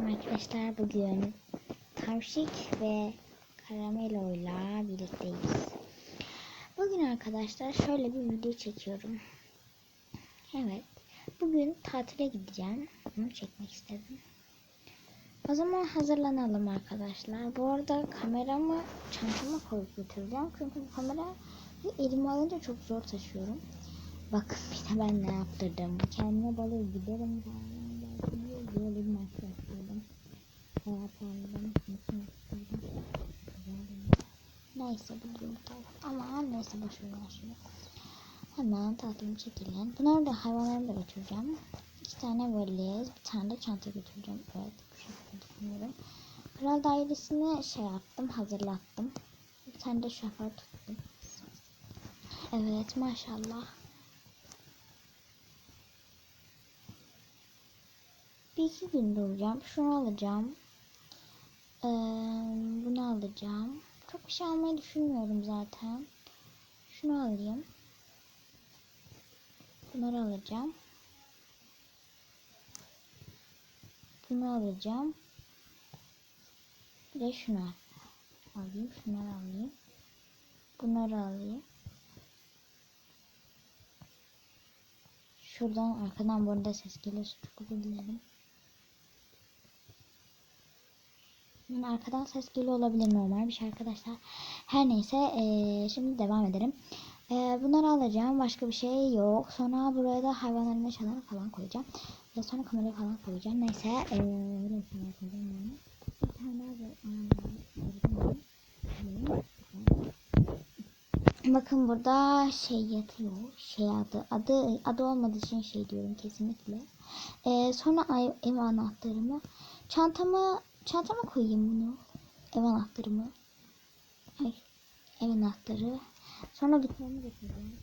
Arkadaşlar bugün Tavşik ve Karamelo'yla birlikteyiz. Bugün arkadaşlar şöyle bir video çekiyorum. Evet. Bugün tatile gideceğim. Bunu çekmek istedim. O zaman hazırlanalım arkadaşlar. Bu arada kameramı çantama koyup götüreceğim. Çünkü bu kamerayı elime alınca çok zor taşıyorum. Bakın bir de ben ne yaptırdım. Kendime balığı giderim. Böyle bir maç yaptırdım. Hayat aldım. Neyse yumurta. Ama neyse boşver şimdi. Hemen tatlım çekilin. Bunları da hayvanlarımı da götüreceğim. İki tane valiz, bir tane de çanta götüreceğim. Evet bu şekilde düşünüyorum. Kral dairesini şey yaptım, hazırlattım. Bir tane de şoför tuttum. Evet maşallah. Bir iki gün duracağım. Şunu alacağım. Bunu alacağım. Çok bir şey almayı düşünmüyorum zaten. Şunu alayım. Bunları alacağım. Bunu alacağım. Bir de şunu alayım. Şunları alayım. Bunları alayım. Şuradan arkadan bu arada ses geliyor. Çok özür dilerim. Yani arkadan ses geliyor olabilir normal bir şey arkadaşlar. Her neyse ee, şimdi devam edelim. Ee, bunları alacağım. Başka bir şey yok. Sonra buraya da hayvanların eşyalarını falan koyacağım. Ve sonra kamerayı falan koyacağım. Neyse. Koyacağım yani. Bir tane daha da- Bakın burada şey yatıyor. Şey adı. Adı adı olmadığı için şey diyorum kesinlikle. Ee, sonra ev anahtarımı. Çantamı çantama koyayım bunu. Ev anahtarımı. Ay, ev anahtarı. Sonra gitarımı götüreceğim.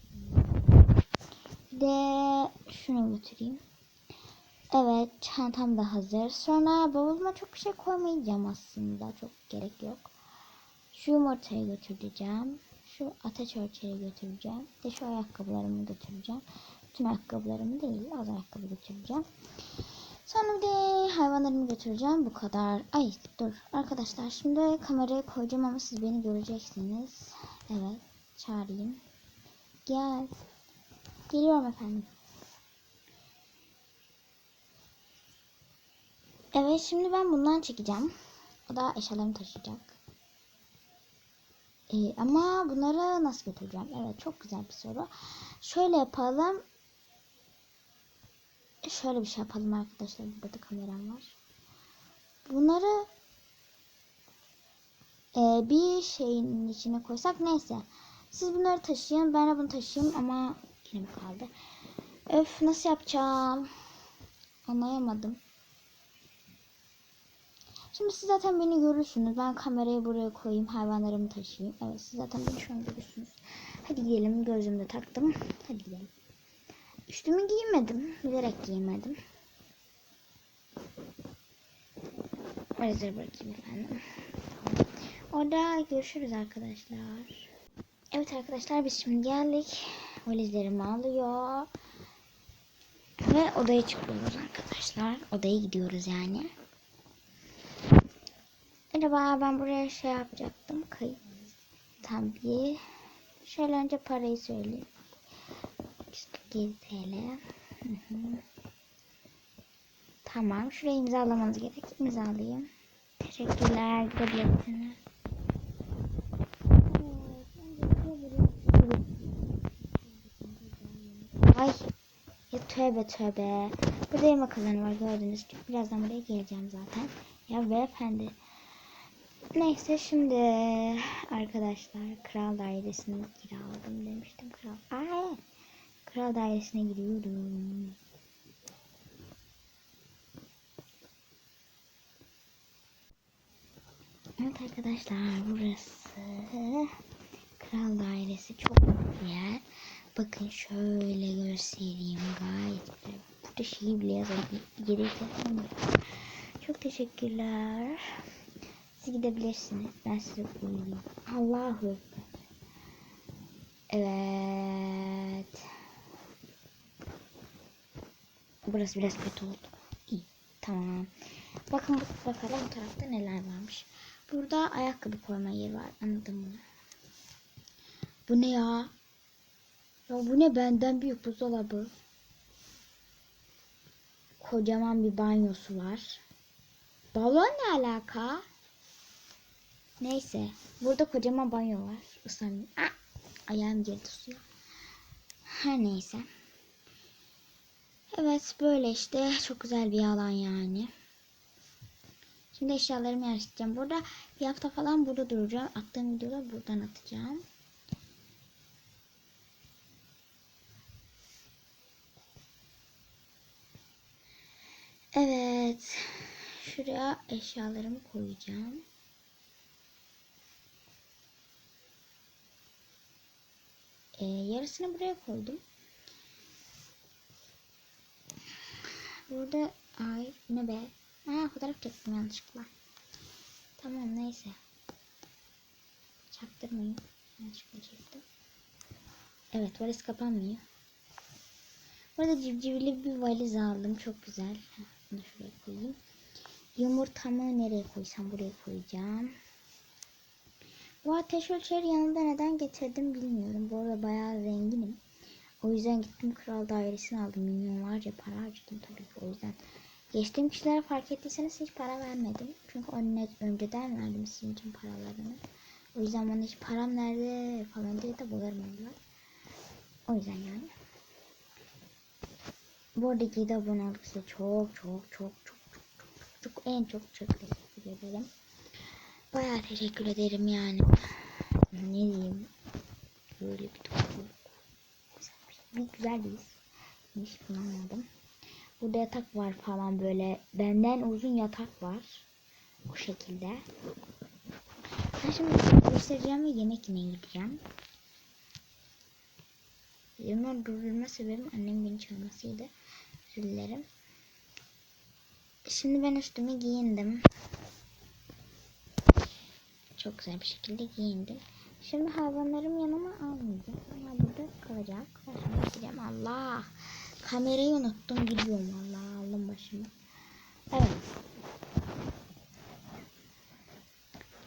De şunu götüreyim. Evet çantam da hazır. Sonra bavuluma çok bir şey koymayacağım aslında. Çok gerek yok. Şu yumurtayı götüreceğim. Şu ateş ölçeği götüreceğim. De şu ayakkabılarımı götüreceğim. Bütün ayakkabılarımı değil az ayakkabı götüreceğim. Sonra bir de hayvanlarımı götüreceğim. Bu kadar. Ay dur arkadaşlar şimdi kamerayı koyacağım ama siz beni göreceksiniz. Evet çağırayım. Gel. Geliyorum efendim. Evet şimdi ben bundan çekeceğim. O da eşyalarımı taşıyacak. Ee, ama bunları nasıl götüreceğim? Evet çok güzel bir soru. Şöyle yapalım. Şöyle bir şey yapalım arkadaşlar. Burada da kameram var. Bunları e, bir şeyin içine koysak neyse. Siz bunları taşıyın. Ben de bunu taşıyayım ama mi kaldı? Öf nasıl yapacağım? Anlayamadım. Şimdi siz zaten beni görürsünüz. Ben kamerayı buraya koyayım. Hayvanlarımı taşıyayım. Evet siz zaten beni şu an görürsünüz. Hadi gidelim. Gözümde taktım. Hadi gidelim. Üstümü giymedim. Bilerek giymedim. Rezerv bırakayım efendim. Orada görüşürüz arkadaşlar. Evet arkadaşlar biz şimdi geldik. Valizlerimi alıyor. Ve odaya çıkıyoruz arkadaşlar. Odaya gidiyoruz yani. Acaba ben buraya şey yapacaktım. Kayıt. Tabii. Şöyle önce parayı söyleyeyim. 147 TL. Hı hı. Tamam. Şuraya imzalamanız gerek. İmzalayayım. Teşekkürler. Gidebilirsiniz. Ay. Ya tövbe tövbe. Burada yemek alanı var gördünüz. Birazdan buraya geleceğim zaten. Ya beyefendi. Neyse şimdi arkadaşlar kral dairesini kiraladım demiştim. Kral. Ay. Kral dairesine gidiyorum. Evet arkadaşlar burası kral dairesi çok bir yer. Bakın şöyle göstereyim gayet güzel. Burada şeyi bile yazalım. Yok. Çok teşekkürler. Siz gidebilirsiniz. Ben size koyayım. Allahu Ekber. Evet. Burası biraz kötü oldu. İyi. Tamam. Bakın bakalım bu tarafta neler varmış. Burada ayakkabı koyma yeri var. Anladım bunu. Bu ne ya? Ya bu ne benden büyük buzdolabı. Kocaman bir banyosu var. Balon ne alaka? Neyse. Burada kocaman banyo var. Islanmıyor. Ah! Ayağım girdi suya. Her neyse. Evet böyle işte. Çok güzel bir alan yani. Şimdi eşyalarımı yerleştireceğim. Burada bir hafta falan burada duracağım. Attığım videoda buradan atacağım. Evet. Şuraya eşyalarımı koyacağım. Ee, yarısını buraya koydum. Burada ay ne be? Ha fotoğraf çektim yanlışlıkla. Tamam neyse. Çaktırmayın. Yanlışlıkla çektim. Evet valiz kapanmıyor. Burada civcivli bir valiz aldım. Çok güzel. Bunu şuraya koyayım. Yumurtamı nereye koysam buraya koyacağım. Bu ateş ölçeri yanında neden getirdim bilmiyorum. Bu arada bayağı zenginim. O yüzden gittim kral dairesini aldım. Milyonlarca para harcadım tabii ki o yüzden. Geçtiğim kişilere fark ettiyseniz hiç para vermedim. Çünkü önüne, önceden verdim sizin için paralarını. O yüzden bana hiç param nerede falan diye de bulamıyorlar. O yüzden yani. Bu arada de abone olduk size çok çok çok çok çok çok çok en çok çok teşekkür ederim. Bayağı teşekkür ederim yani. Ne diyeyim. Böyle bir topluluk. Güzel his. Hiç bulamadım. Burada yatak var falan böyle. Benden uzun yatak var. O şekilde. Ben şimdi göstereceğim ve yemek yemeye gideceğim. Yemeği durdurma sebebim annem beni çağırmasıydı. Özür. Şimdi ben üstümü giyindim. Çok güzel bir şekilde giyindim. Şimdi hayvanlarım yanıma almayacağım. Ama burada kalacak. Gideceğim. Allah. Kamerayı unuttum. Gidiyorum Allah. Aldım başımı. Evet.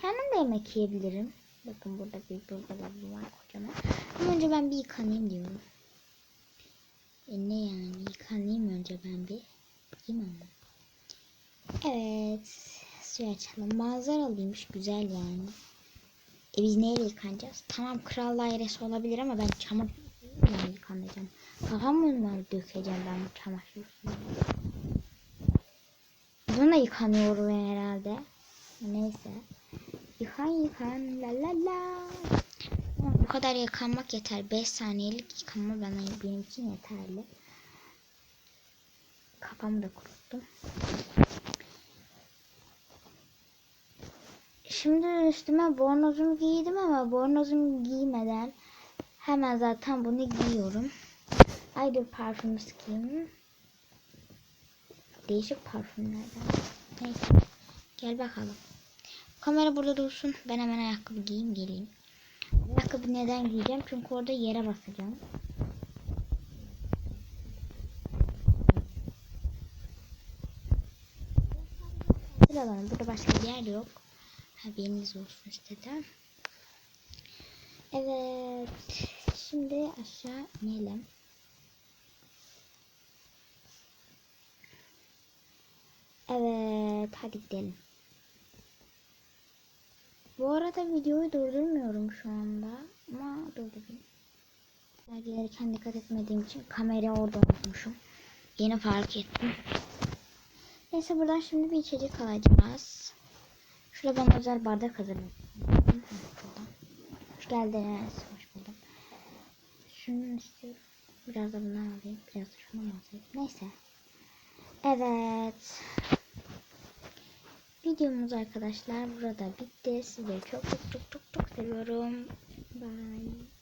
Kendim de yemek yiyebilirim. Bakın burada bir buzdolabı var kocaman. Ama önce ben bir yıkanayım diyorum. E ne yani? Yıkanayım önce ben bir. Mi ama? Evet. Suyu açalım. Manzaralıymış. Güzel yani. E biz neyle yıkanacağız? Tamam kral dairesi olabilir ama ben çamur yani yıkanacağım. Kafamı mı dökeceğim ben bu çamaşır? Bununla yıkanıyorum herhalde. Neyse. Yıkan yıkan la la la. Bu kadar yıkanmak yeter. 5 saniyelik yıkanma bana benim için yeterli. Kafamı da kuruttum. Şimdi üstüme bornozumu giydim ama bornozumu giymeden hemen zaten bunu giyiyorum. Haydi parfümü sıkayım. Değişik parfümlerden. Neyse. Gel bakalım. Kamera burada dursun. Ben hemen ayakkabı giyeyim geleyim. Ayakkabı neden giyeceğim? Çünkü orada yere basacağım. Burada başka bir yer yok. Haberiniz olsun istedim. Evet. Şimdi aşağı inelim. Evet. Hadi gidelim. Bu arada videoyu durdurmuyorum şu anda. Ama durdurayım. Gelirken dikkat etmediğim için kamerayı orada unutmuşum. Yeni fark ettim. Neyse buradan şimdi bir içecek alacağız. Şurada ben özel bardak hazırladım. Hoş geldiniz. Hoş buldum. Şunu istiyorum. Biraz da bundan alayım. Biraz da şunu alayım. Neyse. Evet. Videomuz arkadaşlar burada bitti. Sizleri çok çok çok çok çok seviyorum. Bye.